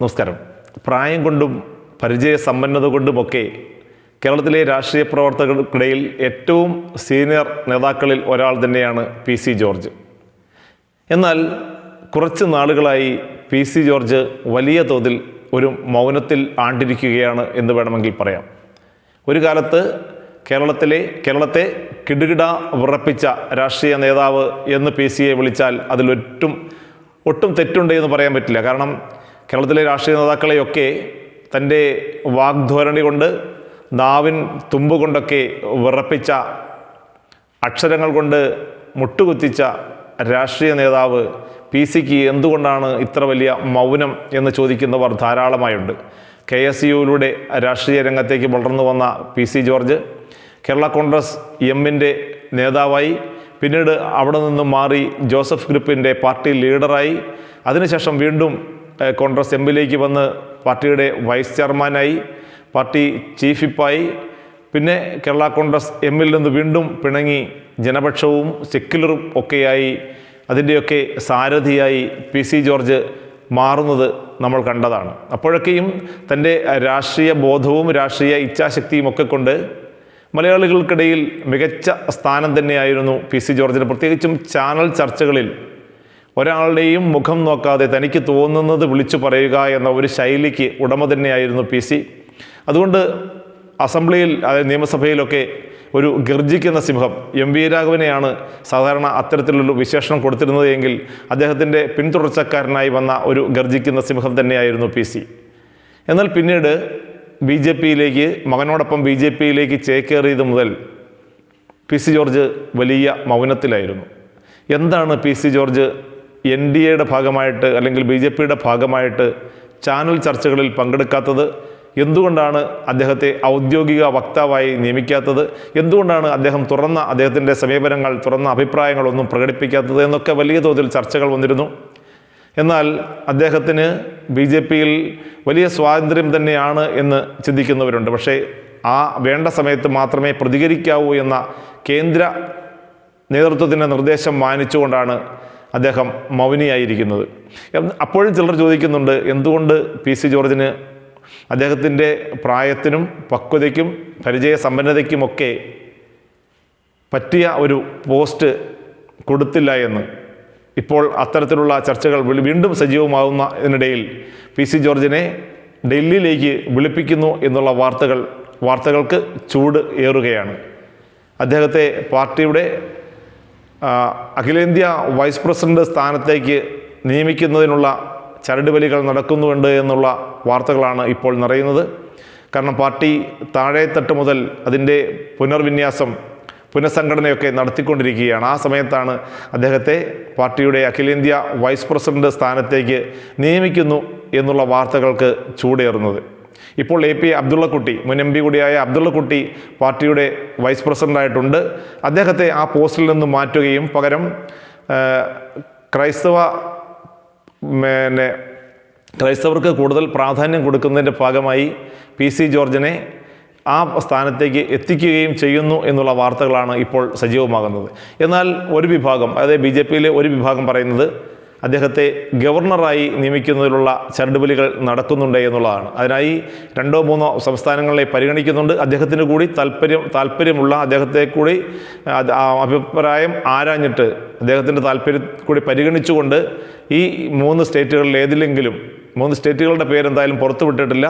നമസ്കാരം. പ്രായം കൊണ്ടും പരിചയ സമ്പന്നത കൊണ്ടുമൊക്കെ കേരളത്തിലെ രാഷ്ട്രീയ പ്രവർത്തകർക്കിടയിൽ ഏറ്റവും സീനിയർ നേതാക്കളിൽ ഒരാൾ തന്നെയാണ് പി സി ജോർജ്. എന്നാൽ കുറച്ച് നാളുകളായി പി സി ജോർജ് വലിയ തോതിൽ ഒരു മൗനത്തിൽ ആണ്ടിരിക്കുകയാണ് എന്ന് വേണമെങ്കിൽ പറയാം. ഒരു കാലത്ത് കേരളത്തിലെ കേരളത്തെ കിടുകിട വിറപ്പിച്ച രാഷ്ട്രീയ നേതാവ് എന്ന് പി സിയെ വിളിച്ചാൽ അതിലൊട്ടും ഒട്ടും തെറ്റുണ്ട് എന്ന് പറയാൻ പറ്റില്ല. കാരണം കേരളത്തിലെ രാഷ്ട്രീയ നേതാക്കളെയൊക്കെ തന്റെ വാഗ്ധോരണി കൊണ്ട് നാവിൻ തുമ്പ് കൊണ്ടൊക്കെ വിറപ്പിച്ച അക്ഷരങ്ങൾ കൊണ്ട് മുട്ടുകുത്തിച്ച രാഷ്ട്രീയ നേതാവ് പി സിക്ക് എന്തുകൊണ്ടാണ് ഇത്ര വലിയ മൗനം എന്ന് ചോദിക്കുന്നവർ ധാരാളമായുണ്ട്. കെ എസ് യുയിലൂടെ രാഷ്ട്രീയ രംഗത്തേക്ക് വളർന്നു വന്ന പി സി ജോർജ് കേരള കോൺഗ്രസ് എമ്മിന്റെ നേതാവായി പിന്നീട് അവിടെ നിന്നും മാറി ജോസഫ് ഗ്രൂപ്പിന്റെ പാർട്ടി ലീഡറായി. അതിനുശേഷം വീണ്ടും കോൺഗ്രസ് എമ്മിലേക്ക് വന്ന് പാർട്ടിയുടെ വൈസ് ചെയർമാനായി പാർട്ടി ചീഫ് വിപ്പായി പിന്നെ കേരള കോൺഗ്രസ് എമ്മിൽ നിന്ന് വീണ്ടും പിണങ്ങി ജനപക്ഷവും സെക്യുലറും ഒക്കെയായി അതിന്റെയൊക്കെ സാരഥിയായി പി സി ജോർജ് മാറുന്നത് നമ്മൾ കണ്ടതാണ്. അപ്പോഴൊക്കെയും തന്റെ രാഷ്ട്രീയ ബോധവും രാഷ്ട്രീയ ഇച്ഛാശക്തിയും ഒക്കെ കൊണ്ട് മലയാളികൾക്കിടയിൽ മികച്ച സ്ഥാനം തന്നെയായിരുന്നു പി സി ജോർജിന്. പ്രത്യേകിച്ചും ചാനൽ ചർച്ചകളിൽ ഒരാളുടെയും മുഖം നോക്കാതെ തനിക്ക് തോന്നുന്നത് വിളിച്ചു പറയുക എന്ന ഒരു ശൈലിക്ക് ഉടമ തന്നെയായിരുന്നു പി സി. അതുകൊണ്ട് അസംബ്ലിയിൽ അതായത് നിയമസഭയിലൊക്കെ ഒരു ഗർജിക്കുന്ന സിംഹം എം വി രാഘവനെയാണ് സാധാരണ അത്തരത്തിലുള്ള വിശേഷണം കൊടുത്തിരുന്നത് എങ്കിൽ അദ്ദേഹത്തിന്റെ പിന്തുടർച്ചക്കാരനായി വന്ന ഒരു ഗർജിക്കുന്ന സിംഹം തന്നെയായിരുന്നു പി സി. എന്നാൽ പിന്നീട് ബി ജെ പിയിലേക്ക് മകനോടൊപ്പം ബി ജെ പിയിലേക്ക് ചേക്കേറിയത് മുതൽ പി സി ജോർജ് വലിയ മൗനത്തിലായിരുന്നു. എന്താണ് P C George N D എയുടെ ഭാഗമായിട്ട് അല്ലെങ്കിൽ ബി ജെ പിയുടെ ഭാഗമായിട്ട് ചാനൽ ചർച്ചകളിൽ പങ്കെടുക്കാത്തത് എന്തുകൊണ്ടാണ് അദ്ദേഹത്തെ ഔദ്യോഗിക വക്താവായി നിയമിക്കാത്തത്? എന്തുകൊണ്ടാണ് അദ്ദേഹം തുറന്ന അദ്ദേഹത്തിന്റെ സമീപനങ്ങൾ തുറന്ന അഭിപ്രായങ്ങളൊന്നും പ്രകടിപ്പിക്കാത്തത് എന്നൊക്കെ വലിയ തോതിൽ ചർച്ചകൾ വന്നിരുന്നു. എന്നാൽ അദ്ദേഹത്തിന് ബി ജെ പിയിൽ വലിയ സ്വാതന്ത്ര്യം തന്നെയാണ് എന്ന് ചിന്തിക്കുന്നവരുണ്ട്. പക്ഷേ ആ വേണ്ട സമയത്ത് മാത്രമേ പ്രതികരിക്കാവൂ എന്ന കേന്ദ്ര നേതൃത്വത്തിന്റെ നിർദ്ദേശം മാനിച്ചുകൊണ്ടാണ് അദ്ദേഹം മൗനിയായിരിക്കുന്നത്. അപ്പോഴും ചിലർ ചോദിക്കുന്നുണ്ട് എന്തുകൊണ്ട് പി സി ജോർജിന് അദ്ദേഹത്തിന്റെ പ്രായത്തിനും പക്വതയ്ക്കും പരിചയ സമ്പന്നതയ്ക്കുമൊക്കെ പറ്റിയ ഒരു പോസ്റ്റ് കൊടുത്തില്ല എന്ന്. ഇപ്പോൾ അത്തരത്തിലുള്ള ചർച്ചകൾ വീണ്ടും സജീവമാകുന്ന ഇതിനിടയിൽ പി സി ജോർജിനെ ഡൽഹിയിലേക്ക് വിളിപ്പിക്കുന്നു എന്നുള്ള വാർത്തകൾ വാർത്തകൾക്ക് ചൂട് ഏറുകയാണ്. അദ്ദേഹത്തെ പാർട്ടിയുടെ അഖിലേന്ത്യാ വൈസ് പ്രസിഡന്റ് സ്ഥാനത്തേക്ക് നിയമിക്കുന്നതിനുള്ള ചരടുവലികൾ നടക്കുന്നുണ്ട് എന്നുള്ള വാർത്തകളാണ് ഇപ്പോൾ നിറയുന്നത്. കാരണം പാർട്ടി താഴേത്തട്ട് മുതൽ അതിന്റെ പുനർവിന്യാസം പുനഃസംഘടനയൊക്കെ നടത്തിക്കൊണ്ടിരിക്കുകയാണ്. ആ സമയത്താണ് അദ്ദേഹത്തെ പാർട്ടിയുടെ അഖിലേന്ത്യാ വൈസ് പ്രസിഡന്റ് സ്ഥാനത്തേക്ക് നിയമിക്കുന്നു എന്നുള്ള വാർത്തകൾക്ക് ചൂടേറുന്നത്. ഇപ്പോൾ എ പി അബ്ദുള്ളക്കുട്ടി മുൻ എം പി കൂടിയായ അബ്ദുള്ളക്കുട്ടി പാർട്ടിയുടെ വൈസ് പ്രസിഡന്റായിട്ടുണ്ട് അദ്ദേഹത്തെ ആ പോസ്റ്റിൽ നിന്ന് മാറ്റുകയും പകരം ക്രൈസ്തവ പിന്നെ ക്രൈസ്തവർക്ക് കൂടുതൽ പ്രാധാന്യം കൊടുക്കുന്നതിന്റെ ഭാഗമായി പി സി ജോർജിനെ ആ സ്ഥാനത്തേക്ക് എത്തിക്കുകയും ചെയ്യുന്നു എന്നുള്ള വാർത്തകളാണ് ഇപ്പോൾ സജീവമാകുന്നത്. എന്നാൽ ഒരു വിഭാഗം അതായത് ബി ജെ പിയിലെ ഒരു വിഭാഗം പറയുന്നത് അദ്ദേഹത്തെ ഗവർണറായി നിയമിക്കുന്നതിലുള്ള ചരടുപലികൾ നടക്കുന്നുണ്ട് എന്നുള്ളതാണ്. അതിനായി രണ്ടോ മൂന്നോ സംസ്ഥാനങ്ങളെ പരിഗണിക്കുന്നുണ്ട്. അദ്ദേഹത്തിന് കൂടി താല്പര്യം താല്പര്യമുള്ള അദ്ദേഹത്തെ കൂടി അഭിപ്രായം ആരാഞ്ഞിട്ട് അദ്ദേഹത്തിന്റെ താല്പര്യം കൂടി പരിഗണിച്ചുകൊണ്ട് ഈ മൂന്ന് സ്റ്റേറ്റുകളിൽ ഏതിലെങ്കിലും മൂന്ന് സ്റ്റേറ്റുകളുടെ പേരെന്തായാലും പുറത്തുവിട്ടിട്ടില്ല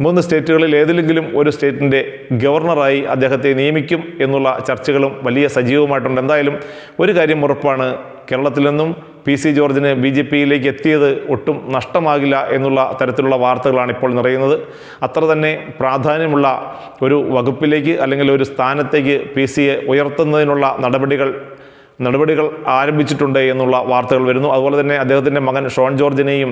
മൂന്ന് സ്റ്റേറ്റുകളിൽ ഏതിലെങ്കിലും ഒരു സ്റ്റേറ്റിന്റെ ഗവർണറായി അദ്ദേഹത്തെ നിയമിക്കും എന്നുള്ള ചർച്ചകളും വലിയ സജീവമായിട്ടുണ്ട്. എന്തായാലും ഒരു കാര്യം ഉറപ്പാണ് കേരളത്തിൽ നിന്നും പി സി ജോർജിന് ബി ജെ പിയിലേക്ക് എത്തിയത് ഒട്ടും നഷ്ടമാകില്ല എന്നുള്ള തരത്തിലുള്ള വാർത്തകളാണ് ഇപ്പോൾ നിറയുന്നത്. അത്ര തന്നെ പ്രാധാന്യമുള്ള ഒരു വകുപ്പിലേക്ക് അല്ലെങ്കിൽ ഒരു സ്ഥാനത്തേക്ക് പി സിയെ ഉയർത്തുന്നതിനുള്ള നടപടികൾ നടപടികൾ ആരംഭിച്ചിട്ടുണ്ട് എന്നുള്ള വാർത്തകൾ വരുന്നു. അതുപോലെ തന്നെ അദ്ദേഹത്തിന്റെ മകൻ ഷോൺ ജോർജിനെയും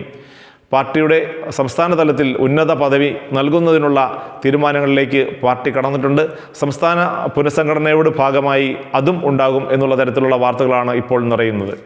പാർട്ടിയുടെ സംസ്ഥാന തലത്തിൽ ഉന്നത പദവി നൽകുന്നതിനുള്ള തീരുമാനങ്ങളിലേക്ക് പാർട്ടി കടന്നിട്ടുണ്ട്. സംസ്ഥാന പുനഃസംഘടനയുടെ ഭാഗമായി അതും ഉണ്ടാകും എന്നുള്ള തരത്തിലുള്ള വാർത്തകളാണ് ഇപ്പോൾ നിറയുന്നത്.